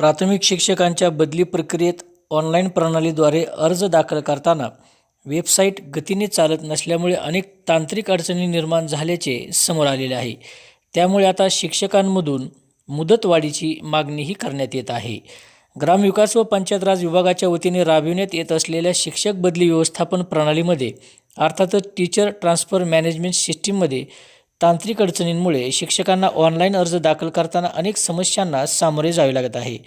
प्राथमिक शिक्षकांच्या बदली प्रक्रियेत ऑनलाईन प्रणालीद्वारे अर्ज दाखल करताना वेबसाईट गतीने चालत नसल्यामुळे अनेक तांत्रिक अडचणी निर्माण झाल्याचे समोर आलेले आहे. त्यामुळे आता शिक्षकांमधून मुदतवाढीची मागणीही करण्यात येत आहे. ग्रामविकास व पंचायत राज विभागाच्या वतीने राबविण्यात येत असलेल्या शिक्षक बदली व्यवस्थापन प्रणालीमध्ये अर्थातच टीचर ट्रान्सफर मॅनेजमेंट सिस्टीममध्ये तांत्रिक अडचणींमुळे शिक्षकांना ऑनलाईन अर्ज दाखल करताना अनेक समस्यांना सामोरे जावे लागत आहे.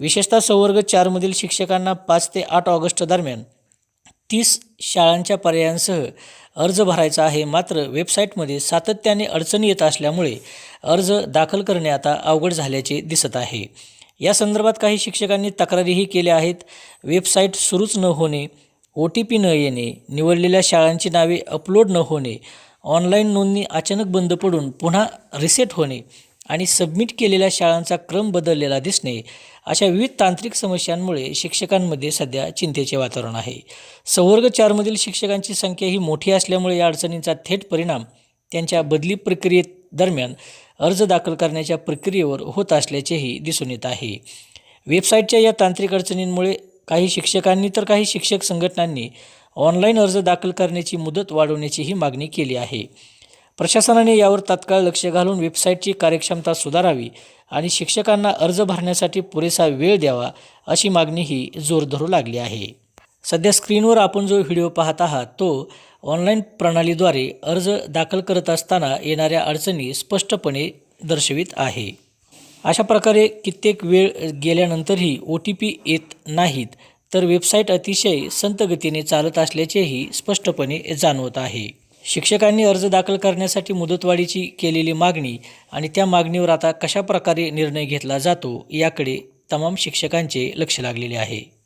विशेषतः संवर्ग चारमधील शिक्षकांना पाच ते आठ ऑगस्ट दरम्यान तीस शाळांच्या पर्यायांसह अर्ज भरायचा आहे. मात्र वेबसाईटमध्ये सातत्याने अडचणी येत असल्यामुळे अर्ज दाखल करणे आता अवघड झाल्याचे दिसत आहे. या संदर्भात काही शिक्षकांनी तक्रारीही केल्या आहेत. वेबसाईट सुरूच न होणे ओ टी पी न येणे निवडलेल्या शाळांची नावे अपलोड न होणे ऑनलाईन नोंदणी अचानक बंद पडून पुन्हा रिसेट होणे आणि सबमिट केलेल्या शाळांचा क्रम बदललेला दिसणे अशा विविध तांत्रिक समस्यांमुळे शिक्षकांमध्ये सध्या चिंतेचे वातावरण आहे. संवर्ग चारमधील शिक्षकांची संख्या ही मोठी असल्यामुळे या अडचणींचा थेट परिणाम त्यांच्या बदली प्रक्रियेत दरम्यान अर्ज दाखल करण्याच्या प्रक्रियेवर होत असल्याचेही दिसून येत आहे. वेबसाईटच्या या तांत्रिक अडचणींमुळे काही शिक्षकांनी तर काही शिक्षक संघटनांनी ऑनलाईन अर्ज दाखल करण्याची मुदत वाढवण्याचीही मागणी केली आहे. प्रशासनाने यावर तात्काळ लक्ष घालून वेबसाईटची कार्यक्षमता सुधारावी आणि शिक्षकांना अर्ज भरण्यासाठी पुरेसा वेळ द्यावा अशी मागणीही जोर धरू लागली आहे. सध्या स्क्रीनवर आपण जो व्हिडिओ पाहत आहात तो ऑनलाईन प्रणालीद्वारे अर्ज दाखल करत असताना येणाऱ्या अडचणी स्पष्टपणे दर्शवित आहे. अशा प्रकारे कित्येक वेळ गेल्यानंतरही ओ टी पी येत नाहीत. तर वेबसाईट अतिशय संतगतीने चालत असल्याचेही स्पष्टपणे जाणवत आहे. शिक्षकांनी अर्ज दाखल करण्यासाठी मुदतवाढीची केलेली मागणी आणि त्या मागणीवर आता कशा प्रकारे निर्णय घेतला जातो याकडे तमाम शिक्षकांचे लक्ष लागलेले आहे.